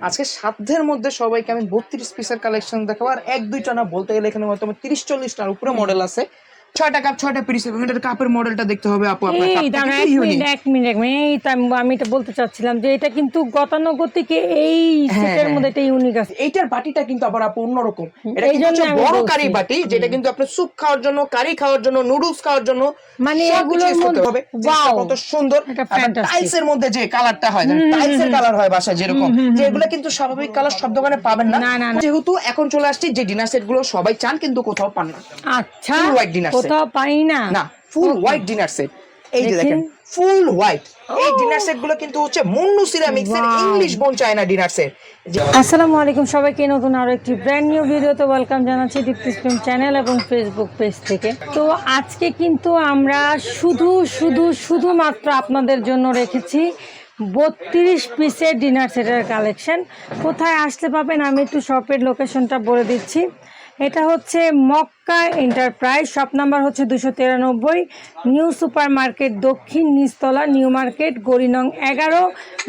আজকে সাধ্যের মধ্যে সবাইকে আমি বত্রিশ পিসের কালেকশন দেখাবো। আর এক, দুইটা না, বলতে গেলে এখানে হয়তো তিরিশ, চল্লিশটার উপরে মডেল আছে। ছয়টা কাপ ছয়টা পিস এবং এটার কাপের মডেলটা দেখতে হবে আপু আপনার এক মিনিট এক মিনিট আমি- এটা বলতে চাচ্ছিলাম যে এটা কিন্তু গতানুগতিকে এই সেটের হ্যাঁ। মধ্যে এটা ইউনিক আছে। এইটার বাটিটা কিন্তু আবার আপু অন্যরকম। এটা কিন্তু বড় কারি বাটি যেটা কিন্তু আপনার স্যুপ খাওয়ার জন্য কারি খাওয়ার জন্য নুডলস খাওয়ার জন্য মানে এগুলোর মধ্যে- হবে। কত সুন্দর। মধ্যে যে কালারটা হয় কালার হয় বাসায় যেরকম। যেগুলো কিন্তু স্বাভাবিক কালার সব দোকানে পাবেন না। যেহেতু এখন চলে আসছে যে ডিনার সেটগুলো সবাই চান কিন্তু কোথাও পান না। আচ্ছা dinner set. কোথাও পাই না। না ফুল হোয়াইট ডিনার সেট এই যে দেখেন। ফুল হোয়াইট এই ডিনার সেটগুলো কিন্তু হচ্ছে মুন্নু সিরামিক্স এর English bone china dinner set আসসালামু আলাইকুম সবাইকে নতুন আরও একটি ব্র্যান্ড নিউ ভিডিওতে ওয়েলকাম জানাচ্ছি দীপ্তি স্প্রিম চ্যানেল এবং ফেসবুক পেজ থেকে। তো আজকে কিন্তু আমরা শুধু শুধু শুধুমাত্র আপনাদের জন্য রেখেছি বত্রিশ পিসের ডিনার সেটের কালেকশন কোথায় আসতে পাবেন আমি একটু শপের লোকেশনটা বলে দিচ্ছি। এটা হচ্ছে মক্কা এন্টারপ্রাইজ শপ নাম্বার হচ্ছে দুশো তিরানব্বই নিউ সুপার মার্কেট দক্ষিণ নিচতলা নিউ মার্কেট গরিনং এগারো,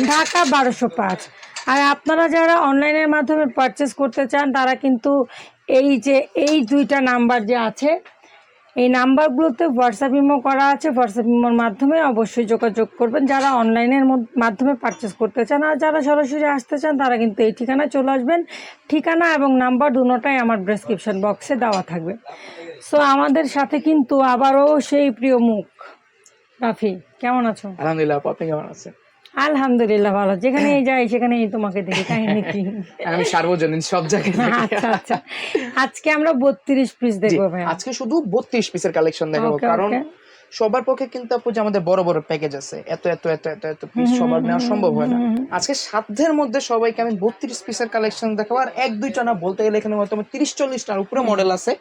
ঢাকা বারোশো পাঁচ। আর আপনারা যারা অনলাইনের মাধ্যমে পারচেস করতে চান, তারা কিন্তু এই যে, এই দুইটা নাম্বার যে আছে এই নাম্বারগুলোতে হোয়াটসঅ্যাপ ইমো করা আছে। হোয়াটসঅ্যাপ ইমোর মাধ্যমে অবশ্যই যোগাযোগ করবেন। যারা অনলাইনের মাধ্যমে পারচেস করতে চান আর যারা সরাসরি আসতে চান, তারা কিন্তু এই ঠিকানায় চলে আসবেন। ঠিকানা এবং নাম্বার দুটোটাই আমার ডেসক্রিপশন বক্সে দেওয়া থাকবে। সো আমাদের সাথে কিন্তু আবারও সেই প্রিয় মুখ। রাফি, কেমন আছো? আলহামদুলিল্লাহ আপনি কেমন আছেন? আলহামদুলিল্লাহ ভালো। যেখানেই যাই সেখানেই তোমাকে দেখি কাহিনী কি? আমি সার্বজনীন সব জায়গায় আচ্ছা আচ্ছা। আজকে আমরা বত্রিশ পিস দেখব ভাই আজকে শুধু বত্রিশ পিসের কালেকশন দেখাবো। কারণ সবার পক্ষে কিন্তু আপু যে আমাদের বড় বড় প্যাকেজ আছে এত এত এত এত এত পিস সবার নেওয়া সম্ভব হয় না। আজকে সাধ্যের মধ্যে সবাইকে আমি বত্রিশ পিসের কালেকশন দেখাবো। আর এক দুইটা না বলতে গেলে এখানে হয়তো তিরিশ চল্লিশটার উপরে মডেল আছে।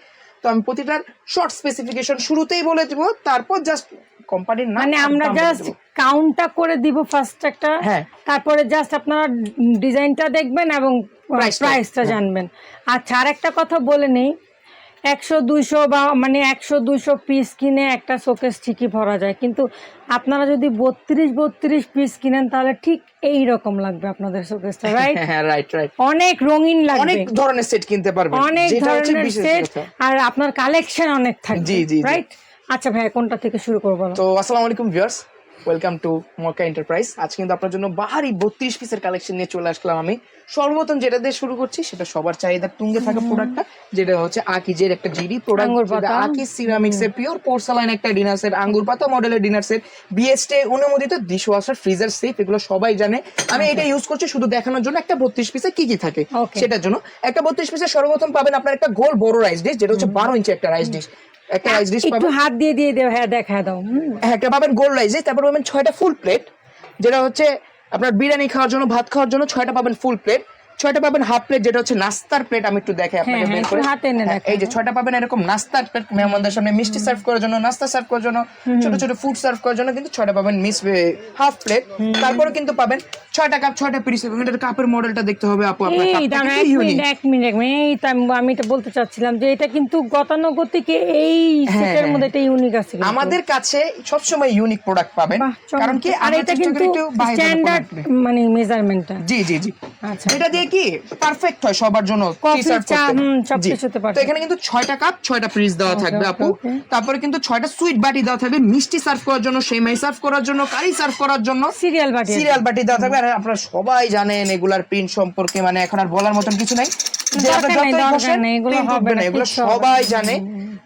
তো আমি প্রতিটার শর্ট স্পেসিফিকেশন শুরুতেই বলে দিব তারপর জাস্ট কোম্পানির নাম মানে আমরা জাস্ট কাউন্টটা করে দিব ফার্স্ট একটা হ্যাঁ। তারপরে জাস্ট আপনারা ডিজাইনটা দেখবেন এবং প্রাইসটা জানবেন। আচ্ছা আর একটা কথা বলে নেই একশো দুইশো বা মানে একশো দুইশো পিস কিনে একটা শোকেস ঠিকই ভরা যায় কিন্তু আপনারা যদি বত্রিশ বত্রিশ পিস কিনেন তাহলে ঠিক এই রকম লাগবে আপনাদের শোকেসটা রাইট হ্যাঁ রাইট রাইট অনেক রঙিন লাগবে। অনেক ধরনের সেট কিনতে পারবেন। অনেক ধরনের সেট আর আপনার কালেকশন অনেক থাকবে জি, জি। রাইট আচ্ছা ভাই কোনটা থেকে শুরু করব তো আসসালামু আলাইকুম viewers welcome to Makka enterprise. আজ কিন্তু আপনার জন্য বাহারি বত্রিশ পিসের কালেকশন নিয়ে চলে আসলাম আমি। সর্বপ্রথম যেটা দিয়ে শুরু করছি সেটা সবার চাহিদা তুঙ্গে থাকা প্রোডাক্টটা যেটা হচ্ছে আকিজের একটা জিডি প্রোডাক্ট। আকি সিরামিক্স এর পিওর পোর্সালাইন একটা ডিনার সেট আঙ্গুর পাতা মডেলের ডিনার সেট বিএসটে অনুমোদিত ডিশ ওয়াশার ফ্রিজার সেফ এগুলো সবাই জানে। আমি এটা ইউজ করছি শুধু দেখানোর জন্য একটা বত্রিশ পিসে কি কি থাকে সেটার জন্য। একটা বত্রিশ পিসে সর্বপ্রথম পাবেন আপনার একটা গোল বড় রাইস ডিশ যেটা হচ্ছে বারো ইঞ্চি একটা রাইস ডিশ একটা রাইস ডিশ পাবেন একটু হাত দিয়ে দিয়ে দেও হ্যাঁ দেখা দাও হ্যাঁ একটা পাবেন গোল রাইসে তারপর পাবেন ছয়টা ফুল প্লেট যেটা হচ্ছে আপনার বিরিয়ানি খাওয়ার জন্য ভাত খাওয়ার জন্য ছয়টা পাবেন ফুল প্লেট ছয়টা পাবেন হাফ প্লেট যেটা হচ্ছে নাস্তার প্লেট আমি একটু দেখাই আপনাকে হ্যাঁ, বের করে। হাতে এনে হ্যাঁ, এই যে ছয়টা পাবেন এরকম নাস্তার প্লেট মেহমানদের সামনে মিষ্টি সার্ভ করার জন্য নাস্তা সার্ভ করার জন্য ছোট ছোট ফুড সার্ভ করার জন্য কিন্তু ছয়টা পাবেন মিস হাফ প্লেট তারপরে কিন্তু পাবেন ছয়টা কাপ ছয়টা পিস এবং এটার কাপের মডেলটা দেখতে হবে আপু আপনার কাপটা এক মিনিট এক মিনিট আমি- এটা বলতে চাচ্ছিলাম যে এটা কিন্তু গতানুগতিকে এই সেটের হ্যাঁ। মধ্যে এটা ইউনিক আছে আমাদের কাছে সবসময় ইউনিক প্রোডাক্ট পাবেন কারণ কি আর এটা কিন্তু স্ট্যান্ডার্ড মানে মেজারমেন্টটা জি জি জি। আচ্ছা। এটা দিয়ে কি? পারফেক্ট হয় সবার জন্য তো এখানে কিন্তু ছয়টা কাপ ছয়টা পিস দেওয়া থাকবে আপু। তারপরে কিন্তু ছয়টা সুইট বাটি দেওয়া থাকবে মিষ্টি সার্ভ করার জন্য সেমাই সার্ভ করার জন্য কারি সার্ভ করার জন্য সিরিয়াল বাটি। সিরিয়াল বাটি দেওয়া থাকবে। আর আপনারা সবাই জানেন এগুলার প্রিন্ট সম্পর্কে মানে এখন আর বলার মতন কিছু নাই। এগুলো সবাই জানে।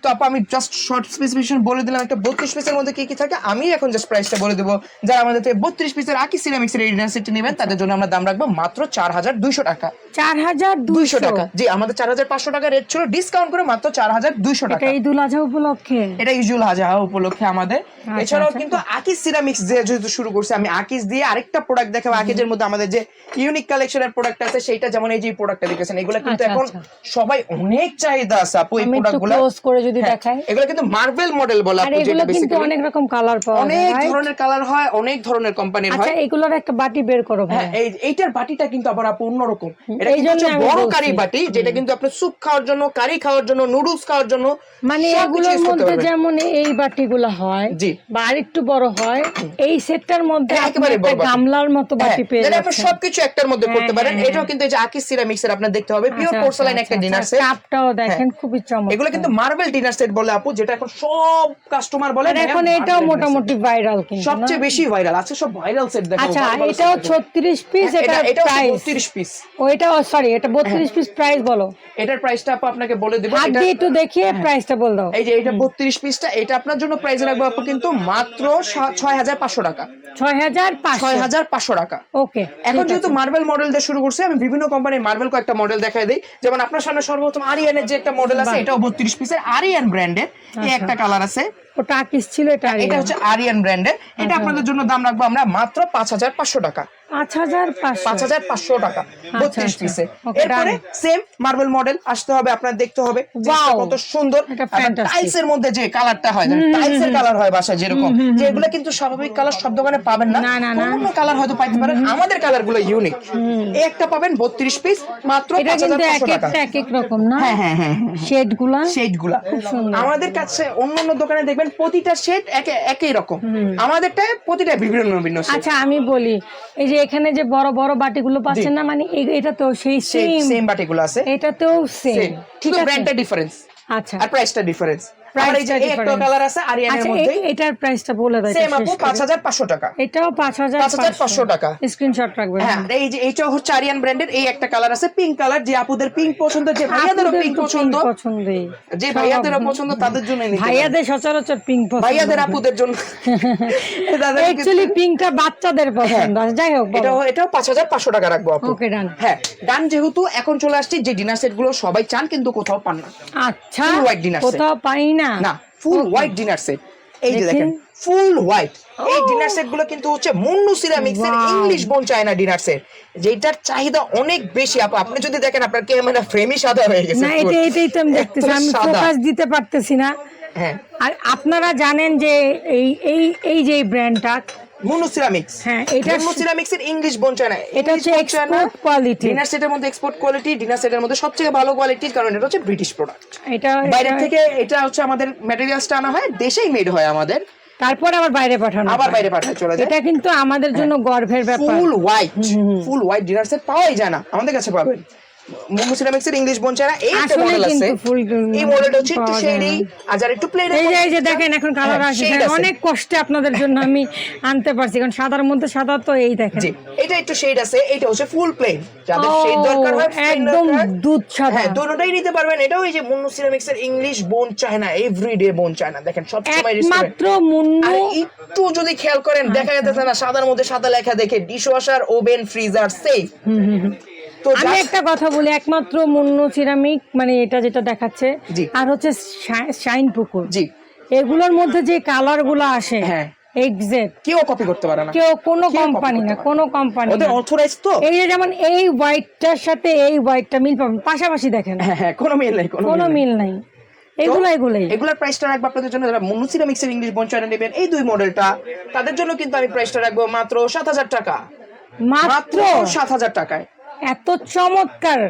তো আপু আমি জাস্ট শর্ট স্পেসিফিকেশন বলে দিলাম একটা বত্রিশ পিসের মধ্যে কি কি থাকে আমি এখন জাস্ট প্রাইসটা বলে দেবো। যারা আমাদের থেকে বত্রিশ পিসের আকি সিরামিক্স এর ইউনিভার্সিটি নেবেন তাদের জন্য আমরা দাম রাখব মাত্র চার হাজার দুইশো টাকা। চার হাজার দুইশো। টাকা। জি আমাদের চার হাজার পাঁচশো টাকা রেট ছিল। ডিসকাউন্ট করে মাত্র চার হাজার দুইশো টাকা। ঈদুল আজহা উপলক্ষে? এটা ইউজুয়াল হাজাহা উপলক্ষে আমাদের। এছাড়াও কিন্তু আকিস সিরামিক্স দিয়ে যেহেতু শুরু করছে আমি আকিস দিয়ে আরেকটা প্রোডাক্ট দেখাবো। আকিজের মধ্যে আমাদের যে ইউনিক কালেকশনের প্রোডাক্ট আছে সেইটা যেমন এই যে প্রোডাক্টটা দেখেছেন এগুলো কিন্তু কিন্তু আচ্ছা, এখন আচ্ছা। সবাই অনেক চাহিদা আছে আপু এই প্রোডাক্টগুলো ক্লোজ করে যদি দেখাই। এগুলো কিন্তু মার্বেল মডেল বলা আপু যেটা কিন্তু অনেক রকম কালার পাওয়া অনেক ধরনের কালার হয় অনেক ধরনের কোম্পানির আচ্ছা হয়। এগুলোর একটা বাটি বের করো হ্যাঁ এই এইটার বাটিটা কিন্তু আবার আপু অন্যরকম এটা এই কিন্তু হচ্ছে বড় কারি বাটি যেটা কিন্তু আপনি স্যুপ খাওয়ার জন্য কারি খাওয়ার জন্য নুডলস খাওয়ার জন্য মানে এগুলোর মধ্যে যেমন এই বাটিগুলো হয় জি। বা আরেকটু বড় হয় এই সেটটার মধ্যে একেবারে একটা গামলার মতো হ্যাঁ, বাটি পেয়ে যেটা আপনি সবকিছু একটার মধ্যে করতে হ্যাঁ, পারেন। হ্যাঁ, এটাও কিন্তু এই যে আকিস সিরামিক্স এর আপনার দেখতে হবে পিওর আচ্ছা, পোর্সেলাইন আচ্ছা, একটা আচ্ছা, ডিনার আচ্ছা। সেট কাপটাও দেখেন খুবই চমৎকার। এগুলো কিন্তু মার্বেল ডিনার সেট বলে আপু যেটা এখন সব কাস্টমার বলে এখন এটাও মোটামুটি ভাইরাল কিন্তু সবচেয়ে বেশি ভাইরাল আছে সব ভাইরাল সেট দেখো আচ্ছা এটাও set দেখো। ছত্রিশ পিস এটা এটা প্রাইস 32 পিস ও এটা সরি এটা বত্রিশ পিস প্রাইস বলো। এটার প্রাইসটা আপু আপনাকে বলে দেব হাত দিয়ে একটু দেখিয়ে প্রাইসটা বল দাও। এই যে এটা 32 পিসটা এটা আপনার জন্য প্রাইস রাখব আপু কিন্তু মাত্র 6500 টাকা। ছয় হাজার পাঁচশো 6500 টাকা। ওকে এখন যেহেতু মার্বেল মডেল দিয়ে শুরু করছে আমি বিভিন্ন কোম্পানির মার্বেল কয়েকটা মডেল দেখাই দিই। যেমন আপনার সামনে সর্বপ্রথম আরিয়ানের যে একটা মডেল আছে এটাও 32 পিসের আরিয়ান ব্র্যান্ডের এই একটা কালার আছে। ওটা আকিস ছিল এটা এটা হচ্ছে আরিয়ান ব্র্যান্ডের এটা আপনাদের জন্য দাম রাখব আমরা মাত্র 5500 টাকা। পাঁচ হাজার পাঁচশো। পাঁচ হাজার পাঁচশো টাকা। বত্রিশ আচ্ছা। পিসে। এরপরে সেম মার্বেল মডেল আসতে হবে আপনার দেখতে হবে। কত সুন্দর। টাইলস এর মধ্যে যে কালারটা হয় টাইলস এর কালার হয় বাসায় যেরকম। যে কিন্তু স্বাভাবিক কালার সব দোকানে পাবেন না। অন্য কালার হয়তো পাইতে পারেন। আমাদের কালারগুলো ইউনিক একটা পাবেন বত্রিশ পিস মাত্র টাকা। এক এক রকম না? হ্যাঁ হ্যাঁ হ্যাঁ শেডগুলা শেডগুলা আমাদের কাছে অন্য অন্য দোকানে দেখবেন প্রতিটা শেড একে একই রকম। আমাদেরটা প্রতিটা বিভিন্ন ভিন্ন আচ্ছা আমি বলি এই যে এখানে যে বড় বড় বাটিগুলো পাচ্ছেন না মানে এটা তো সেই সেম বাটিগুলো আছে। এটাতেও সেম ঠিক আছে। ব্র্যান্ডটা ডিফারেন্স আচ্ছা। আর প্রাইসটা ডিফারেন্স আর এই যে Price টা এই একটা কালার আছে আরিয়ানের মধ্যে। এটার প্রাইসটা বলে দাও সেম আপু পাঁচ হাজার পাঁচশো টাকা। এটাও পাঁচ হাজার পাঁচ হাজার পাঁচশো টাকা। স্ক্রিনশট রাখবেন। হ্যাঁ এই যে এইটাও হচ্ছে আরিয়ান ব্র্যান্ডের এই একটা কালার আছে পিঙ্ক কালার যে আপুদের পিঙ্ক পছন্দ যে ভাইয়াদেরও পিঙ্ক পছন্দ। যে ভাইয়াদেরও পছন্দ তাদের জন্য নিতে ভাইয়াদের সচরাচর পিঙ্ক পছন্দ। ভাইয়াদের আপুদের জন্য। পিঙ্কটা বাচ্চাদের পছন্দ যাই হোক এটাও এটাও পাঁচ হাজার পাঁচশো টাকা রাখব আপু। ওকে ডান হ্যাঁ গান যেহেতু এখন চলে আসছে যে ডিনার সেটগুলো সবাই চান কিন্তু কোথাও পান না। আচ্ছা dinner কোথাও পাই না। না ফুল হোয়াইট ডিনার সেট এই যে দেখেন। ফুল হোয়াইট এই ডিনার সেটগুলো কিন্তু হচ্ছে মুন্নু সিরামিক্স এর English bone china dinner set যেটার চাহিদা অনেক বেশি। আপু আপনি যদি দেখেন আপনার ক্যামেরা ফ্রেমই সাদা হয়ে গেছে না এটা এটাই তো আমি দেখতেছি আমি। ফোকাস দিতে পারতেছি না। হ্যাঁ। আর আপনারা জানেন যে এই এই এই যে ব্র্যান্ডটা সিরামিক্স হ্যাঁ, এটা- সিরামিক্স এর ইংলিশ এটা হচ্ছে export quality। ডিনার সেটের মধ্যে এক্সপোর্ট কোয়ালিটি ডিনার সেটের মধ্যে সবচেয়ে ভালো কোয়ালিটির কারণ এটা হচ্ছে ব্রিটিশ প্রোডাক্ট এটা বাইরে থেকে এটা হচ্ছে আমাদের ম্যাটেরিয়ালসটা আনা হয় দেশেই মেড হয় আমাদের। তারপর আবার বাইরে পাঠানো আবার বাইরে পাঠায় চলে যায়। এটা কিন্তু আমাদের জন্য গর্বের ব্যাপার। Full white full white dinner set পাওয়াই যায় না আমাদের কাছে পাবেন সিরামিক্সের ইংলিশ এই একটা আসলে মডেল আছে। এই মডেলটা হচ্ছে একটু যায় শেডি আর যারা একটু প্লেন এই যে এই যে দেখেন এখন কালার হ্যাঁ, আছে। অনেক কষ্টে আপনাদের জন্য আমি আনতে পারছি কারণ সাদার মধ্যে সাদা তো এই দেখেন। জি এটা একটু শেড আছে এটা হচ্ছে ফুল প্লেন যাদের শেড দরকার হয় একদম দরকার, দুধ সাদা। হ্যাঁ দুটোটাই নিতে পারবেন। এটাও এই যে মুন্নু সিরামিক্স এর ইংলিশ বোন চায় না এভরিডে বোন চায় না দেখেন সব সময় একমাত্র মুন্নু একটু যদি খেয়াল করেন দেখা যাচ্ছে না সাদার মধ্যে সাদা লেখা দেখে dishwasher oven freezer safe আমি একটা কথা বলি একমাত্র মুন্নু সিরামিক মানে এটা যেটা দেখাচ্ছে আর হচ্ছে শাইন পুকুর। জি। এগুলোর মধ্যে যে কালারগুলো আসে হ্যাঁ। এক্সাক্ট কেউ কপি করতে পারে না। কেউ কোনো কোম্পানি না কোনো কোম্পানি ওদের অথরাইজ তো? এই যে যেমন এই হোয়াইটটার সাথে এই হোয়াইটটা মিল পাবেন পাশাপাশি দেখেন। হ্যাঁ হ্যাঁ কোনো মিল নেই কোনো মিল নাই। এগুলো এগুলোই। এগুলার প্রাইসটা রাখব আপনাদের জন্য। যারা মুন্নু সিরামিক্সের ইংলিশ বঞ্চনা নেবেন এই দুই মডেলটা তাদের জন্য কিন্তু আমি প্রাইসটা রাখব মাত্র সাত হাজার টাকা। মাত্র সাত হাজার টাকায়। এত চমৎকার।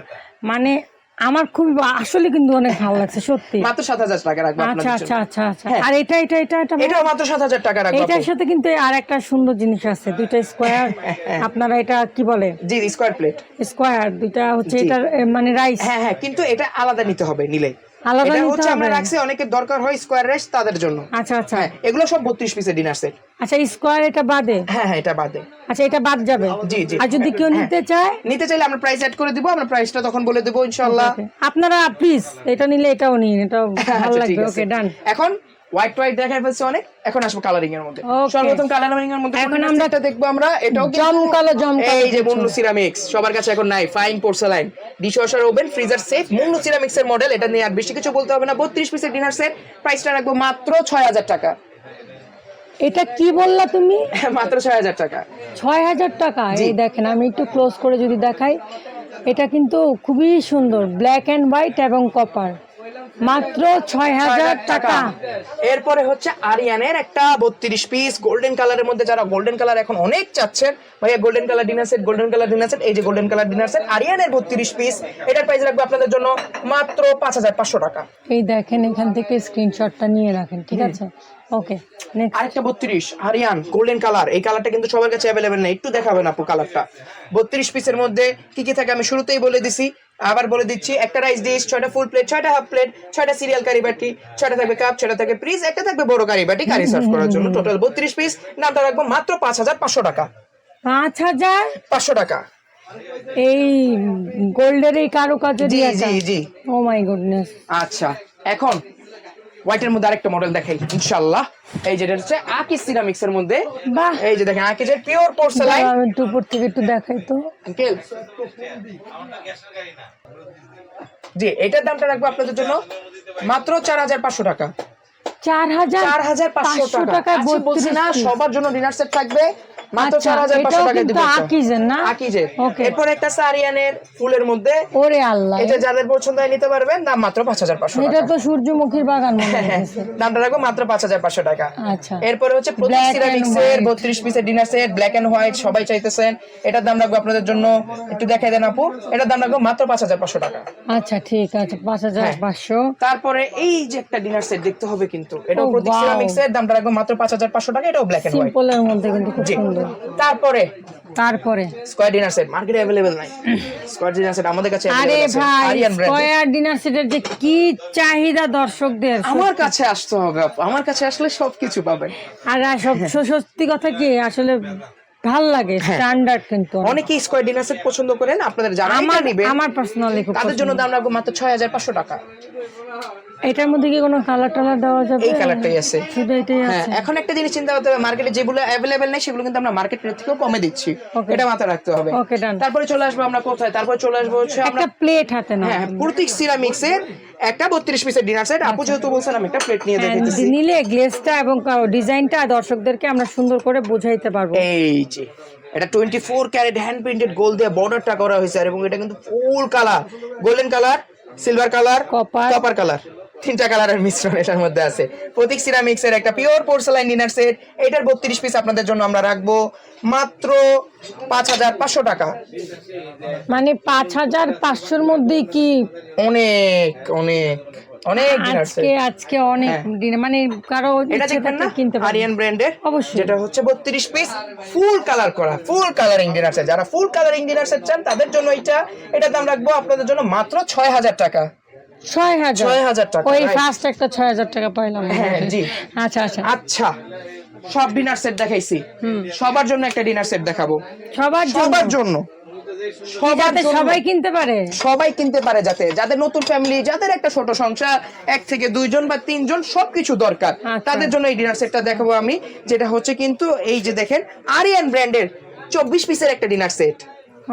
মানে আমার খুব আসলে কিন্তু অনেক ভালো লাগছে সত্যি। মাত্র সাত হাজার টাকা রাখব আচ্ছা আচ্ছা আচ্ছা আচ্ছা। হ্যাঁ। আর এটা এটা এটা এটা এটা মাত্র সাত হাজার টাকা রাখব এটার সাথে কিন্তু আর একটা সুন্দর জিনিস আছে দুইটা স্কোয়ার। আপনারা এটা কি বলে? G square plate. স্কোয়ার দুইটা হচ্ছে এটা মানে রাইস। হ্যাঁ হ্যাঁ কিন্তু এটা আলাদা নিতে হবে নিলে। এটা হচ্ছে আমরা রাখছি অনেকের দরকার হয় স্কোয়ার রাইস তাদের জন্য। আচ্ছা আচ্ছা। হ্যাঁ এগুলো সব বত্রিশ পিসের ডিনার সেট আচ্ছা স্কোয়ার এটা বাদে? হ্যাঁ হ্যাঁ এটা বাদে। আচ্ছা এটা বাদ যাবে? জি, জি। আর যদি কেউ নিতে চায়? নিতে চাইলে আমরা প্রাইস অ্যাড করে দিব আমরা প্রাইসটা তখন বলে দেবো ইনশাল্লাহ আপনারা প্লিজ এটা নিলে এটাও নিন এটাও ভালো আচ্ছা, লাগবে ওকে ডান এখন হোয়াইট হোয়াইট দেখাই ফেলছে অনেক। এখন আসব কালারিং এর মধ্যে। সর্বপ্রথম কালারিং এর মধ্যে এখন আমরা আমরা দেখব আমরা। এটাও জমকালো জমকালো এই যে। মুন্নু সিরামিক্স সবার কাছে এখন নাই। Fine porcelain dishwasher oven freezer safe Munnu ceramics এর মডেল এটা নিয়ে আর বেশি কিছু বলতে হবে না। 32 পিসের ডিনার সেট প্রাইসটা রাখব মাত্র 6000 টাকা। এটা কি বললা তুমি? মাত্র 6000 টাকা। ছয় হাজার টাকা? জি। এই দেখেন আমি একটু ক্লোজ করে যদি দেখাই। এটা কিন্তু খুবই সুন্দর। ব্ল্যাক অ্যান্ড হোয়াইট এবং কপার মাত্র ছয় হাজার টাকা। এরপরে হচ্ছে আরিয়ানের একটা বত্রিশ পিস গোল্ডেন কালারের মধ্যে যারা গোল্ডেন কালার এখন অনেক চাচ্ছেন ভাইয়া golden colour dinner set golden colour dinner set এই যে গোল্ডেন কালার ডিনার সেট আরিয়ানের বত্রিশ পিস এটার প্রাইস রাখব আপনাদের জন্য মাত্র পাঁচ হাজার পাঁচশো টাকা। এই দেখেন এখান থেকে স্ক্রিনশটটা নিয়ে রাখেন ঠিক আছে? ওকে আরেকটা বত্রিশ আরিয়ান গোল্ডেন কালার এই কালারটা কিন্তু সবার কাছে অ্যাভেলেবেল নেই একটু দেখাবেন আপু কালারটা বত্রিশ পিসের মধ্যে কি কি থাকে আমি শুরুতেই বলে দিছি আবার বলে দিচ্ছি একটা রাইস ডিশ ছয়টা ফুল প্লেট ছয়টা হাফ প্লেট ছয়টা সিরিয়াল কারি বাটি ছয়টা থাকবে কাপ ছয়টা থাকবে প্রিজ একটা থাকবে বড় কারি বাটি কারি সার্ভ করার জন্য। টোটাল বত্রিশ পিস নামটা রাখব মাত্র পাঁচ হাজার পাঁচশো টাকা। পাঁচ হাজার? পাঁচশো টাকা। এই গোল্ডের এই কারুকাজের জি জি জি। ও মাই গুডনেস আচ্ছা এখন হোয়াইটের মধ্যে আরেকটা মডেল দেখাই ইনশাল্লাহ এই যেটা হচ্ছে আকি সিরামিক্স এর মধ্যে। বাহ। এই যে দেখেন আকিজের পিওর পোর্সেলাইন একটু উপর থেকে একটু দেখাই তো। আঙ্কেল জি এটার দামটা রাখব আপনাদের জন্য মাত্র চার হাজার পাঁচশো টাকা। চার হাজার চার হাজার পাঁচশো টাকা। বলছি না সবার জন্য ডিনার সেট থাকবে। মাত্র আচ্ছা, চার হাজার পাঁচশো এটাও টাকা কিন্তু আকিজের না? আকিজের। এরপর একটা সারিয়ানের ফুলের মধ্যে। ওরে আল্লাহ। এটা যাদের পছন্দ হয় নিতে পারবেন দাম মাত্র পাঁচ হাজার পাঁচশো এটা তো সূর্যমুখীর বাগান মনে হ্যাঁ, হচ্ছে দামটা রাখব মাত্র পাঁচ হাজার পাঁচশো টাকা। আচ্ছা। এরপরে হচ্ছে প্রতীক Black and সিরামিক্স এর white। বত্রিশ পিসের dinner set black and white সবাই চাইতেছেন। এটার দাম রাখব আপনাদের জন্য একটু দেখাই দেন আপু। এটার দাম রাখব মাত্র পাঁচ হাজার পাঁচশো টাকা। আচ্ছা ঠিক আছে পাঁচ হাজার হ্যাঁ। পাঁচশো। তারপরে এই যে একটা ডিনার সেট দেখতে হবে কিন্তু। এটা প্রতীক. দামটা রাখব মাত্র পাঁচ হাজার পাঁচশো টাকা এটাও ব্ল্যাক এন্ড হোয়াইট সিম্পলের মধ্যে কিন্তু খুব সুন্দর। তারপরে? তারপরে। স্কয়ার ডিনার সেট মার্কেটে অ্যাভেলেবেল নাই। স্কয়ার ডিনার সেট আমাদের কাছে আরে ভাই স্কয়ার ডিনার সেটের যে কি চাহিদা দর্শকদের? আমার কাছে আসতে হবে আমার কাছে আসলে সবকিছু পাবেন। আর সব সত্যি কথা কি? আসলে ভালো লাগে হ্যাঁ। স্ট্যান্ডার্ড কিন্তু অনেকেই স্কয়ার ডিনার সেট পছন্দ করেন আপনাদের যারা আমার আমার পার্সোনালি তাদের জন্য। দাম রাখব মাত্র ছয় হাজার পাঁচশো টাকা। এটার মধ্যে কি কোনো কালার টালার দেওয়া যাবে? এই কালারটাই আছে। শুধু এটাই হ্যাঁ আছে। এখন একটা জিনিস চিন্তা করতে হবে মার্কেটে যেগুলো অ্যাভেলেবেল নেই সেগুলো কিন্তু আমরা মার্কেট রেট থেকেও কমে দিচ্ছি. এটা মাথায় রাখতে হবে। ওকে ডান তারপরে চলে আসব আমরা কোথায়? তারপরে চলে আসব হচ্ছে আমরা একটা প্লেট হাতে না হ্যাঁ প্রতীক সিরামিক্স এর একটা বত্রিশ পিসের ডিনার সেট আপু যেহেতু বলছেন আমি একটা প্লেট নিয়ে দেখাইতেছি নিলে গ্লেসটা এবং ডিজাইনটা দর্শকদেরকে আমরা সুন্দর করে বোঝাইতে পারব। এই যে এটা twenty four carat hand printed gold দিয়ে বর্ডারটা করা হয়েছে আর এবং এটা কিন্তু full colour golden colour silver colour Copper। Copper colour তিনটা কালারের মিশ্রণ এটার মধ্যে আছে। প্রতীক সিরামিক্স এর একটা পিওর পোর্সেলাইন ডিনার সেট এটার বত্রিশ পিস আপনাদের জন্য আমরা রাখব মাত্র পাঁচ হাজার পাঁচশো টাকা। মানে পাঁচ হাজার পাঁচশোর মধ্যে কি? অনেক অনেক অনেক আজকে আজকে অনেক দিন মানে কারও এটা দেখবেন না? কিনতে পারবে। আরিয়ান ব্র্যান্ডের অবশ্যই। যেটা হচ্ছে বত্রিশ পিস ফুল কালার করা ফুল কালারিং ডিনার সেট যারা ফুল কালারিং ডিনার সেট চান তাদের জন্য এটা এটার দাম রাখব আপনাদের জন্য মাত্র ছয় হাজার টাকা। ছয় হাজার। ছয় হাজার টাকা ওই ফার্স্ট একটা ছয় হাজার টাকা পাইলাম হ্যাঁ, জি। আচ্ছা আচ্ছা। আচ্ছা সব ডিনার সেট দেখাইছি। সবার জন্য একটা ডিনার সেট দেখাবো। সবার জন্য। সবার জন্য। সবার সবাই কিনতে পারে। সবাই কিনতে পারে যাতে। যাদের নতুন ফ্যামিলি যাদের একটা ছোট সংসার এক থেকে দুইজন বা তিনজন সবকিছু দরকার। আচ্ছা। তাদের জন্য এই ডিনার সেটটা দেখাবো আমি যেটা হচ্ছে কিন্তু এই যে দেখেন আরিয়ান ব্র্যান্ডের চব্বিশ পিসের একটা ডিনার সেট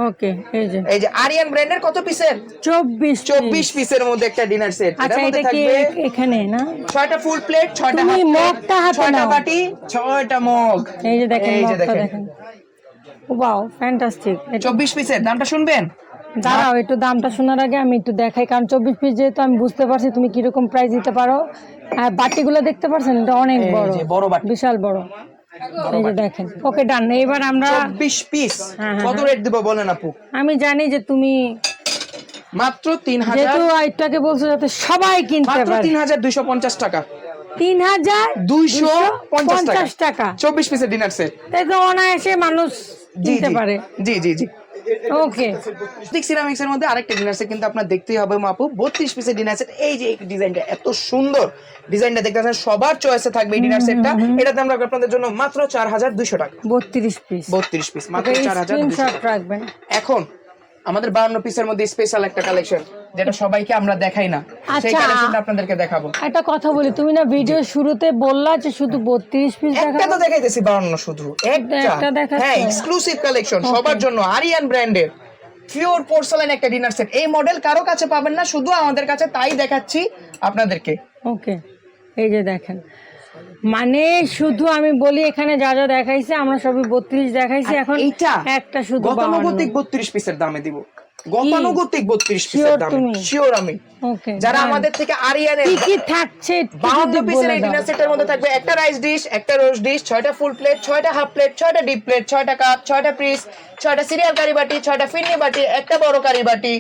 ওকে এই যে। এই যে আরিয়ান ব্র্যান্ডের কত পিসের চব্বিশ চব্বিশ পিসের মধ্যে একটা ডিনার সেট আচ্ছা এটা কি এখানে না? ছয়টা ফুল প্লেট ছয়টা তুমি মগটা হাতে ছয়টা। বাটি ছয়টা মগ। এই যে দেখেন এই যে মগটা দেখেন। ওয়াও ফ্যান্টাস্টিক চব্বিশ পিসের দামটা শুনবেন? দাঁড়াও একটু দামটা শোনার আগে আমি একটু দেখাই কারণ চব্বিশ পিস যেহেতু আমি বুঝতে পারছি তুমি কীরকম প্রাইস দিতে পারো। আর বাটিগুলো দেখতে পারছেন? এটা অনেক বড়। বড় বিশাল বড়। দেখেন ওকে ডান এবার আমরা চব্বিশ পিস হ্যাঁ, হ্যাঁ, কত রেট দিব বলেন আপু? আমি জানি যে তুমি মাত্র তিন হাজার যেহেতু বলছো যাতে সবাই কিনতে মাত্র পারে। তিন হাজার দুইশো পঞ্চাশ টাকা। তিন হাজার দুইশো পঞ্চাশ টাকা। চব্বিশ পিসের ডিনার সেট তাই তো অনায়াসে মানুষ কিনতে পারে। জি জি জি। ওকে ঠিক সিরামিক্স এর মধ্যে আরেকটা ডিনার সেট কিন্তু আপনার দেখতেই হবে মাপু। বত্রিশ পিসের ডিনার সেট এই যে ডিজাইনটা এত সুন্দর ডিজাইনটা দেখতে পাচ্ছেন। সবার চয়েসে থাকবে এই ডিনার সেটটা এটা আমরা আপনাদের জন্য মাত্র চার হাজার দুশো টাকা। বত্রিশ পিস বত্রিশ পিস মাত্র চার হাজার রাখবেন। এখন আমাদের বাউন্ন পিসের মধ্যে স্পেশাল একটা কালেকশন যেটা সবাইকে আমরা দেখাই না। সেই আচ্ছা। কালেকশনটা আপনাদেরকে দেখাবো। একটা কথা বলি তুমি না ভিডিও শুরুতে বললা যে শুধু বত্রিশ পিস দেখাবো? একটা তো দেখাইতেছি বাউন্ন শুধু। একটা। দেখাচ্ছে। হ্যাঁ এক্সক্লুসিভ কালেকশন সবার জন্য আরিয়ান ব্র্যান্ডের পিওর পোর্সেলাইন একটা ডিনার সেট এই মডেল কারও কাছে পাবেন না শুধু আমাদের কাছে তাই দেখাচ্ছি আপনাদেরকে। ওকে এই যে দেখেন। মানে শুধু আমি বলি এখানে যা যা দেখাইছে আমরা সবই বত্রিশ দেখাইছি এখন এটা একটা শুধু গতানুগতিক বত্রিশ পিসের দামে দিব। গতানুগতিক বত্রিশ পিসের দাম। শিওর আমি। যারা আমাদের থেকে আরিয়ানের কি কি থাকছে একটু বাউন্ন যদি পিসের এই ডিনার সেটের মধ্যে থাকবে একটা রাইস ডিশ একটা রোস্ট ডিশ ছয়টা ফুল প্লেট ছয়টা হাফ প্লেট ছয়টা ডিপ প্লেট ছয়টা কাপ ছয়টা পিস ছয়টা সিরিয়াল কারি বাটি ছয়টা ফিরনি বাটি একটা বড় কারি বাটি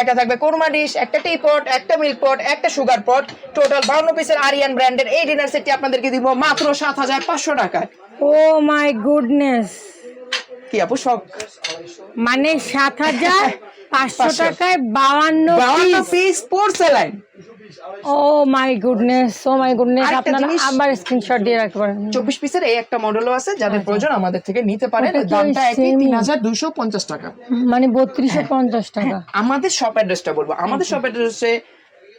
একটা থাকবে কোরমা ডিশ একটা টি পট একটা মিল্ক পট একটা সুগার পট টোটাল বাউন্ন পিসের আরিয়ান ব্র্যান্ডের এই ডিনার সেটটি আপনাদেরকে দিব মাত্র সাত হাজার পাঁচশো টাকায়। ও মাই গুডনেস কি আপু শখ? মানে সাত হাজার পাঁচশো। টাকায় বাউান্ন বাউন্ন piece porcelain oh my goodness oh my goodness. আপনারা আবার স্ক্রিনশট দিয়ে রাখতে পারেন। চব্বিশ পিসের এই একটা মডেলও আছে যাদের প্রয়োজন আমাদের থেকে নিতে পারেন। দামটা একই same-ই? তিন হাজার দুশো পঞ্চাশ টাকা। মানে বত্রিশশো পঞ্চাশ টাকা। আমাদের শপ অ্যাড্রেসটা বলব। আমাদের শপ অ্যাড্রেস হচ্ছে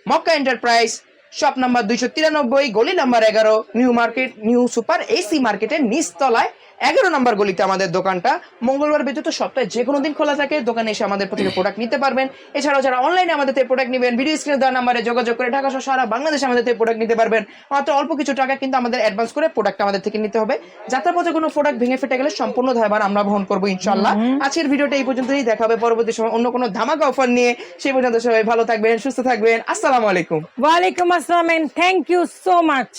মক্কা এন্টারপ্রাইজ শপ নাম্বার দুইশো তিরানব্বই গলি নাম্বার এগারো new market new super AC মার্কেটের নিচতলায় এগারো নম্বর গলিতে আমাদের দোকানটা। মঙ্গলবার ব্যতীত সপ্তাহে যে কোনো দিন খোলা থাকে দোকানে এসে আমাদের থেকে প্রোডাক্ট নিতে পারবেন। এছাড়াও যারা অনলাইনে আমাদের থেকে প্রোডাক্ট নেবেন ভিডিও স্ক্রিনে দেওয়া নাম্বারে যোগাযোগ করে ঢাকা সহ সারা বাংলাদেশে আমাদের থেকে প্রোডাক্ট নিতে পারবেন। মাত্র অল্প কিছু টাকা কিন্তু আমাদের অ্যাডভান্স করে প্রোডাক্ট আমাদের থেকে নিতে হবে। যাত্রা পথে কোনো প্রোডাক্ট ভেঙে ফেটে গেলে সম্পূর্ণ দায়ভার আমরা বহন করব ইনশাল্লাহ আজকের ভিডিওটা এই পর্যন্তই। দেখা হবে পরবর্তী সময় অন্য কোনো ধামাকা অফার নিয়ে। সেই পর্যন্ত সবাই ভালো থাকবেন সুস্থ থাকবেন। আসসালামু আলাইকুম। ওয়ালাইকুম আসসালাম thank you so much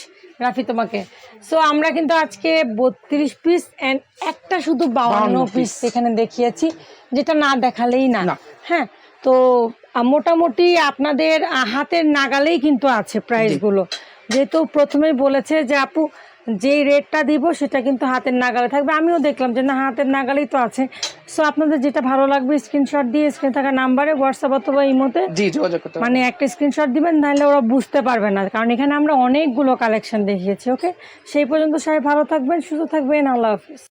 Rafi তোমাকে সো আমরা কিন্তু আজকে বত্রিশ পিস অ্যান্ড একটা শুধু বাউন্ন পিস। এখানে দেখিয়েছি যেটা না দেখালেই না না। হ্যাঁ তো মোটামুটি আপনাদের হাতের নাগালেই কিন্তু আছে প্রাইসগুলো যেহেতু প্রথমেই বলেছে যে আপু যেই রেটটা দিব সেটা কিন্তু হাতের নাগালে থাকবে। আমিও দেখলাম যে না হাতের নাগালেই তো আছে। সো আপনাদের যেটা ভালো লাগবে স্ক্রিনশট দিয়ে স্ক্রিনে থাকা নাম্বারে হোয়াটসঅ্যাপ অথবা ইমোতে। মানে একটা স্ক্রিনশট দিবেন নাহলে ওরা বুঝতে পারবে না। কারণ এখানে আমরা অনেকগুলো কালেকশন দেখিয়েছি ওকে সেই পর্যন্ত সবাই ভালো থাকবেন সুস্থ থাকবেন। আল্লাহ হাফিজ।